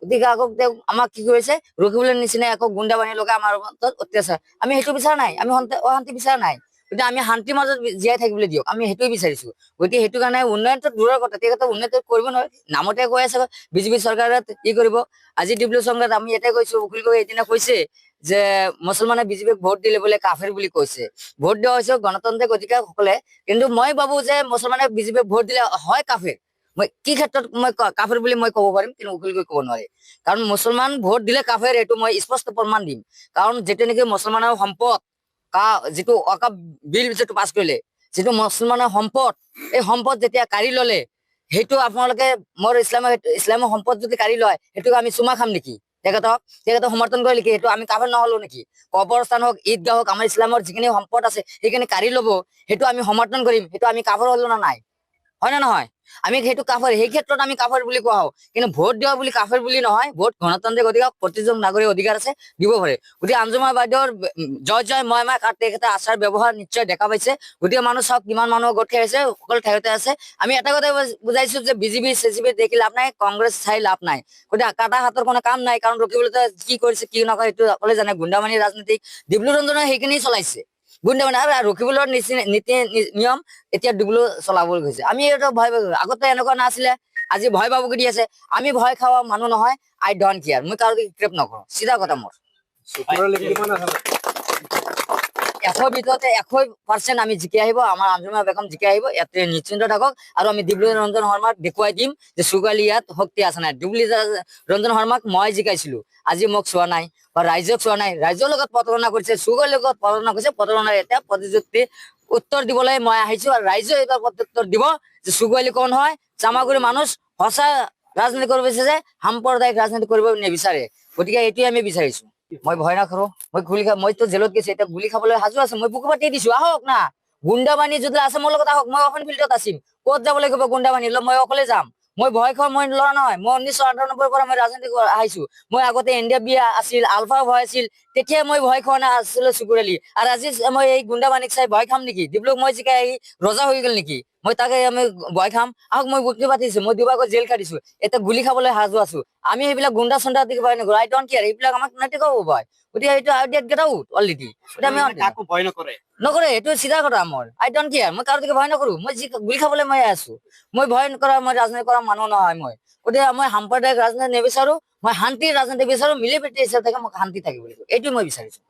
গতিকে আকৌ তেওঁ আমাক কি কৰিছে ৰখিবলৈ নিচিনা আকৌ গুণ্ডা বাহিনী লগাই আমাৰ অত্যাচাৰ আমি সেইটো বিচৰা নাই, আমি অশান্তি বিচৰা নাই। গতিকে আমি শান্তিৰ মাজত জীয়াই থাকিবলৈ দিয়ক, আমি সেইটোৱে বিচাৰিছো। গতিকে সেইটো কাৰণে উন্নয়নটো দূৰৰ কথা তেখেতে উন্নয়ন কৰিব নোৱাৰে নামতে কৈ আছে বিজেপি চৰকাৰে কি কৰিব। আজি ডিব্ৰু চংঘত আমি ইয়াতে কৈছো, উকিল গগৈ এদিনা কৈছে যে মুছলমানে বিজেপিক ভোট দিলে বোলে কাফেৰ বুলি কৈছে। ভোট দিয়া হৈছে গণতান্ত্ৰিক অধিকাৰ সকলে। কিন্তু মই ভাবো যে মুছলমানে বিজেপিক ভোট দিলে হয় কাফেৰ। মই কি ক্ষেত্ৰত মই কাফেৰ বুলি মই ক'ব পাৰিম, কিন্তু উকিল গগৈ ক'ব নোৱাৰে। কাৰণ মুছলমান ভোট দিলে কাফেৰ, এইটো মই স্পষ্ট প্ৰমাণ দিম। কাৰণ যেতিয়া নেকি মুছলমানৰ সম্পদ, কা যিটো অকাপ বিল যিটো পাছ কৰিলে, যিটো মুছলমানৰ সম্পদ, এই সম্পদ যেতিয়া কাঢ়ি ললে, সেইটো আপোনালোকে মোৰ ইছলামৰ ইছলামৰ সম্পদ যদি কাঢ়ি লয়, সেইটোক আমি চুমা খাম নেকি? তেখেতক তেখেতক সমৰ্থন কৰে নেকি? সেইটো আমি কাফেৰ নহলো নেকি? কবৰস্থান হওক, ঈদগাহ হওক, আমাৰ ইছলামৰ যিখিনি সম্পদ আছে, সেইখিনি কাঢ়ি ল'ব, সেইটো আমি সমৰ্থন কৰিম। সেইটো আমি কাফেৰ হলো না নাই? হয় নে নহয় আমি সেইটো কাফেৰ, সেই ক্ষেত্ৰত আমি কাফেৰ বুলি কোৱা হওঁ। কিন্তু ভোট দিয়া বুলি কাফেৰ বুলি নহয়, ভোট গণতান্ত্ৰিক অধিকাৰ প্ৰতিজন নাগৰিক অধিকাৰ আছে, দিব পাৰে। গতিকে আঞ্জুমা বাইদেউৰ জয় জয় মই মাক আৰু তেখেতে আচাৰ, ব্যৱহাৰ নিশ্চয় দেখা পাইছে। গতিকে মানুহ চাওক, কিমান মানুহ গোট খাই আছে, সকলো ঠাইতে আছে। আমি এটা কথা বুজ- বুজাইছো যে বিজেপি চিজেপি দেখি লাভ নাই, কংগ্ৰেছ চাই লাভ নাই। গতিকে কাটা হাতৰ কোনো কাম নাই, কাৰণ ৰখিবলৈ কি কৰিছে, কি নকৰে, সেইটো সকলোৱে জানে। গুণ্ডামানি ৰাজনীতি ডিব্ৰু ৰঞ্জনে সেইখিনি চলাইছে। গুণ্ডামানি আৰু ৰখিবলৈ নীতি নিয়ম এতিয়া ডিব্ৰু চলাবলৈ গৈছে। আমি এইটো ভয় আগতে এনেকুৱা নাছিলে, আজি ভয় বাবুকি দি আছে। আমি ভয় খোৱা মানুহ নহয়, আই ডন কেয়াৰ মই কাৰো ক্ৰেপ নকৰোঁ। চিধা কথা মোৰ। এশ ভিতৰতে এশ পাৰ্চেণ্ট আমি জিকি আহিব, আমাৰ আঞ্জুমা বেগম জিকি আহিব। ইয়াতে নিশ্চিন্ত থাকক। আৰু আমি ডিব্ৰু ৰঞ্জন শৰ্মাক দেখুৱাই দিম যে চুগালি ইয়াত শক্তি আছে নাই। ডিব্ৰু ৰঞ্জন শৰ্মাক মই জিকাইছিলো। আজি মোক চোৱা নাই বা ৰাইজক চোৱা নাই। ৰাইজৰ লগত প্ৰতাৰণা কৰিছে চুগালিৰ লগত প্ৰতাৰণা কৰিছে। প্ৰতাৰণাৰ এতিয়া প্ৰতিযুক্তি উত্তৰ দিবলৈ মই আহিছো। আৰু ৰাইজে এইবাৰ প্ৰত্যুত্তৰ দিব যে চুগালি কোন হয়। চামাগুৰি মানুহ সঁচা ৰাজনীতি কৰিব বিচাৰে, সাম্প্ৰদায়িক ৰাজনীতি কৰিব নিবিচাৰে। গতিকে এইটোৱে আমি বিচাৰিছো। মই ভয় নকৰো। মই গুলি খা মইতো জেলত গৈছো, এতিয়া গুলি খাবলৈ সাজু আছে। মই বুকু পাতি দিছো। আহক না। গুণ্ডা যদি আছে মোৰ আহক। মই অসম ফিল্ডত আছিম। ক'ত যাব লাগিব গুণ্ডা বাহিনী মই অকলে যাম। মই ভয় খোৱা মই ল'ৰা নহয়। মই উনৈছশ আঠানব্বৈৰ পৰা মই ৰাজনীতি আহিছো। মই আগতে ইণ্ডিয়া বিয়া আছিল, আলফা ভয় আছিল। তেতিয়া মই ভয় খোৱা নাছিলো চুকুৰালি। আৰু আজি মই এই গুণ্ডা বাহিনীক চাই ভয় খাম নেকি? ডিব্ৰুক মই জিকাই আহি ৰজা হৈ গ'ল নেকি? মই তাকে আমি ভয় খাম। আহক মই বুকি পাতিছো মই দুবাৰকৈ জেল কাটিছো। এতিয়া গুলি খাবলৈ সাজু আছো। আমি সেইবিলাক গুণ্ডা চুণ্ডা ভয় নকৰো। আই ডোন্ট কেয়াৰ এইবিলাক আমাক নৈতিকও ভয়। গতিকে এইটো idiot get out already আমি কাকো ভয় নকৰে। নকৰে এইটো চিধা কথা মোৰ। আই ডোন্ট কেয়াৰ মই কাৰো দেখি ভয় নকৰো। মই যি গুলি খাবলৈ মই আছো। মই ভয় নকৰা মই ৰাজনীতি কৰা মানুহ নহয় মই। গতিকে মই সাম্প্ৰদায়িক ৰাজনীতি নিবিচাৰো মই শান্তিৰ ৰাজনীতি বিচাৰো মিলি প্ৰীতি হিচাপে থাকে মোক শান্তি থাকিব লাগিব। এইটো মই বিচাৰিছো।